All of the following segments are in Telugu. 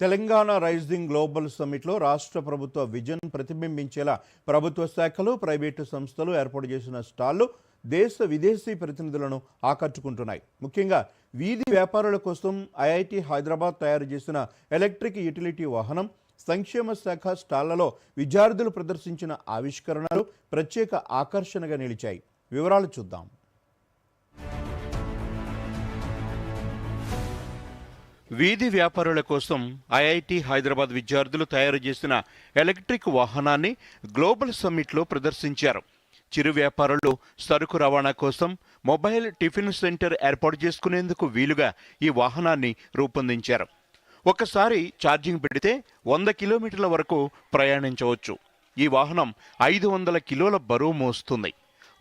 తెలంగాణ రైజింగ్ గ్లోబల్ సమ్మిట్లో రాష్ట్ర ప్రభుత్వ విజన్ ప్రతిబింబించేలా ప్రభుత్వ శాఖలు ప్రైవేటు సంస్థలు ఏర్పాటు చేసిన స్టాళ్ళు దేశ విదేశీ ప్రతినిధులను ఆకట్టుకుంటున్నాయి. ముఖ్యంగా వీధి వ్యాపారుల కోసం ఐఐటి హైదరాబాద్ తయారు చేసిన ఎలక్ట్రిక్ యూటిలిటీ వాహనం సంక్షేమ శాఖ స్టాళ్ళలో విద్యార్థులు ప్రదర్శించిన ఆవిష్కరణలు ప్రత్యేక ఆకర్షణగా నిలిచాయి. వివరాలు చూద్దాం. వీధి వ్యాపారుల కోసం ఐఐటి హైదరాబాద్ విద్యార్థులు తయారు చేసిన ఎలక్ట్రిక్ వాహనాన్ని గ్లోబల్ సమ్మిట్లో ప్రదర్శించారు. చిరు వ్యాపారులు సరుకు రవాణా కోసం మొబైల్ టిఫిన్ సెంటర్ ఏర్పాటు చేసుకునేందుకు వీలుగా ఈ వాహనాన్ని రూపొందించారు. ఒకసారి ఛార్జింగ్ పెడితే వంద కిలోమీటర్ల వరకు ప్రయాణించవచ్చు. ఈ వాహనం ఐదు వందల కిలోల బరువు మోస్తుంది.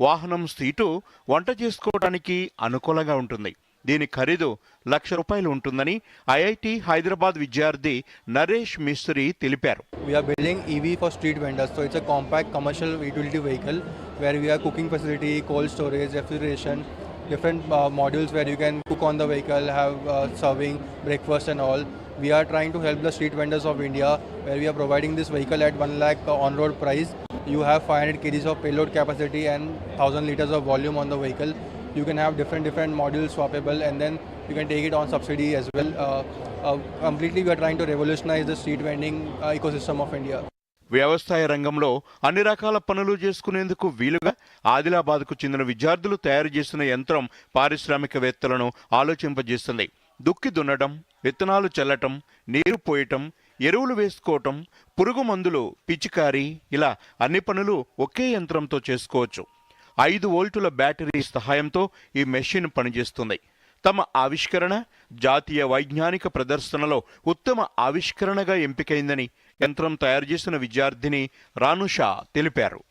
వాహనం సీటు వంట చేసుకోవడానికి అనుకూలంగా ఉంటుంది. దీని ఖరీదు లక్ష రూపాయలు ఉంటుందని ఐఐటి హైదరాబాద్ విద్యార్థి నరేష్ మిస్త్రి తెలిపారు. Building EV for street vendors so it's compact commercial utility vehicle where we're cooking facility cold storage refrigeration different modules where you can cook on the vehicle have serving breakfast and all we are trying to help the street vendors of India where we're providing this vehicle at one lakh on road price you have five hundred kgs of payload capacity and thousand litres of volume on the vehicle You can have different different modules swappable and then you can take it on subsidy as well. Uh, uh, completely we are trying to revolutionize the street vending uh, ecosystem of India. వ్యవసాయ రంగంలో అన్ని రకాల పనులు చేసుకునేందుకు వీలుగా ఆదిలాబాద్కు చెందిన విద్యార్థులు తయారు చేసిన యంత్రం పారిశ్రామికవేత్తలను ఆలోచింపజేస్తుంది దుక్కి దున్నడం విత్తనాలు చల్లటం నీరు పోయటం ఎరువులు వేసుకోవటం పురుగు మందులు పిచికారి ఇలా అన్ని పనులు ఒకే యంత్రంతో చేసుకోవచ్చు ఐదు వోల్టుల బ్యాటరీ సహాయంతో ఈ మెషిన్ పనిచేస్తుంది. తమ ఆవిష్కరణ జాతీయ వైజ్ఞానిక ప్రదర్శనలో ఉత్తమ ఆవిష్కరణగా ఎంపికైందని యంత్రం తయారు చేసిన విద్యార్థిని రానుషా తెలిపారు.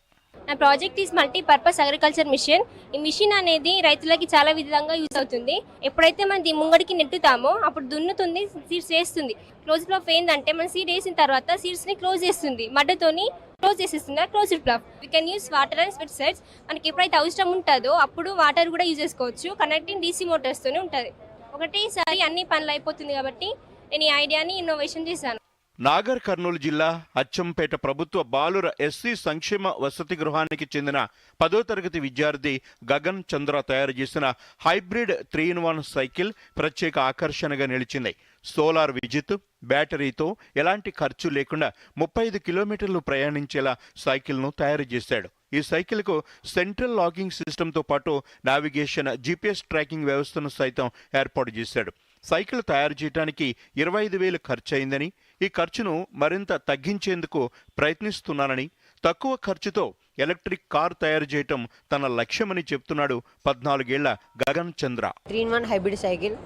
నా project is multipurpose agriculture machine. ఈ మిషన్ అనేది రైతులకి చాలా విధంగా యూజ్ అవుతుంది. ఎప్పుడైతే మనం ముంగడికి నెట్టుతామో అప్పుడు దున్నుతుంది సీడ్స్ వేస్తుంది. క్లోజ్ ప్లఫ్ ఏంటంటే మనం సీడ్ వేసిన తర్వాత సీడ్స్ని క్లోజ్ చేస్తుంది. మడ్డతోని క్లోజ్ చేసేస్తుంది close plough we can use water and spread seeds మనకి ఎప్పుడైతే అవసరం ఉంటుందో అప్పుడు వాటర్ కూడా యూజ్ చేసుకోవచ్చు. కనెక్టింగ్ డీసీ మోటార్స్ తోనే ఉంటుంది. ఒకటేసారి అన్ని పనులు అయిపోతుంది కాబట్టి నేను ఈ ఐడియాని ఇన్నోవేషన్ చేశాను. నాగర్ కర్నూలు జిల్లా అచ్చంపేట ప్రభుత్వ బాలుర ఎస్సీ సంక్షేమ వసతి గృహానికి చెందిన పదో తరగతి విద్యార్థి గగన్ చంద్ర తయారు చేసిన hybrid three in one cycle ప్రత్యేక ఆకర్షణగా నిలిచింది. సోలార్ విద్యుత్ బ్యాటరీతో ఎలాంటి ఖర్చు లేకుండా ముప్పై ఐదు కిలోమీటర్లు ప్రయాణించేలా సైకిల్ను తయారు చేశాడు. ఈ సైకిల్కు సెంట్రల్ లాగింగ్ సిస్టంతో పాటు నావిగేషన్ జీపీఎస్ ట్రాకింగ్ వ్యవస్థను సైతం ఏర్పాటు చేశాడు. సైకిల్ తయారు చేయడానికి ఇరవై ఐదు వేలు ఖర్చయిందని ఈ ఖర్చును మరింత తగ్గించేందుకు ప్రయత్నిస్తున్నానని తక్కువ ఖర్చుతో ఎలక్ట్రిక్ కార్ తయారు చేయటం తన లక్ష్యమని చెప్తున్నాడు పద్నాలుగేళ్ళ Gagan Chandra. Three in one hybrid cycle.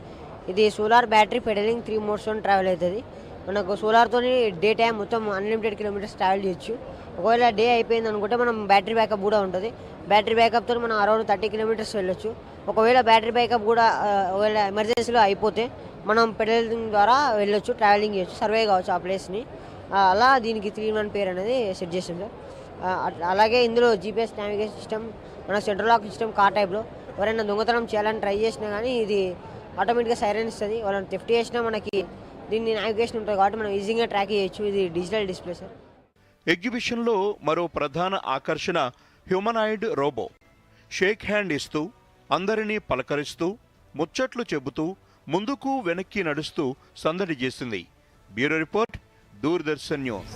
ఇది solar battery pedaling three modes travel అవుతుంది. మనకు సోలార్తో డే టైం మొత్తం అన్లిమిటెడ్ కిలోమీటర్స్ ట్రావెల్ చేయొచ్చు. ఒకవేళ డే అయిపోయింది అనుకుంటే మనం బ్యాటరీ బ్యాకప్ కూడా ఉంటుంది. బ్యాటరీ బ్యాకప్తో మనం అరౌండ్ థర్టీ కిలోమీటర్స్ వెళ్ళొచ్చు. ఒకవేళ బ్యాటరీ బ్యాకప్ కూడా ఒకవేళ ఎమర్జెన్సీలో అయిపోతే మనం పెడలింగ్ ద్వారా వెళ్ళొచ్చు ట్రావెలింగ్ చేయొచ్చు సర్వే కావచ్చు ఆ ప్లేస్ని అలా దీనికి త్రీ వన్ పేరు అనేది సెట్ చేసింది అట్- అలాగే ఇందులో జీపీఎస్ నావిగేషన్ సిస్టమ్ మన సెంట్రల్ లాక్ సిస్టమ్ కార్ టైప్లో ఎవరైనా దొంగతనం చేయాలని ట్రై చేసినా కానీ ఇది ఆటోమేటిక్గా సైరన్ ఇస్తుంది. వాళ్ళని థెఫ్ట్ చేసినా మనకి దీన్ని నావిగేషన్ ఉంటుంది కాబట్టి మనం ఈజీగా ట్రాక్ చేయొచ్చు. ఇది డిజిటల్ డిస్ప్లే సార్ ఎగ్జిబిషన్లో మరో ప్రధాన ఆకర్షణ హ్యూమనాయిడ్ రోబో షేక్ హ్యాండ్ ఇస్తూ అందరినీ పలకరిస్తూ ముచ్చట్లు చెబుతూ ముందుకు వెనక్కి నడుస్తూ సందడి చేసింది. Bureau report Doordarshan news.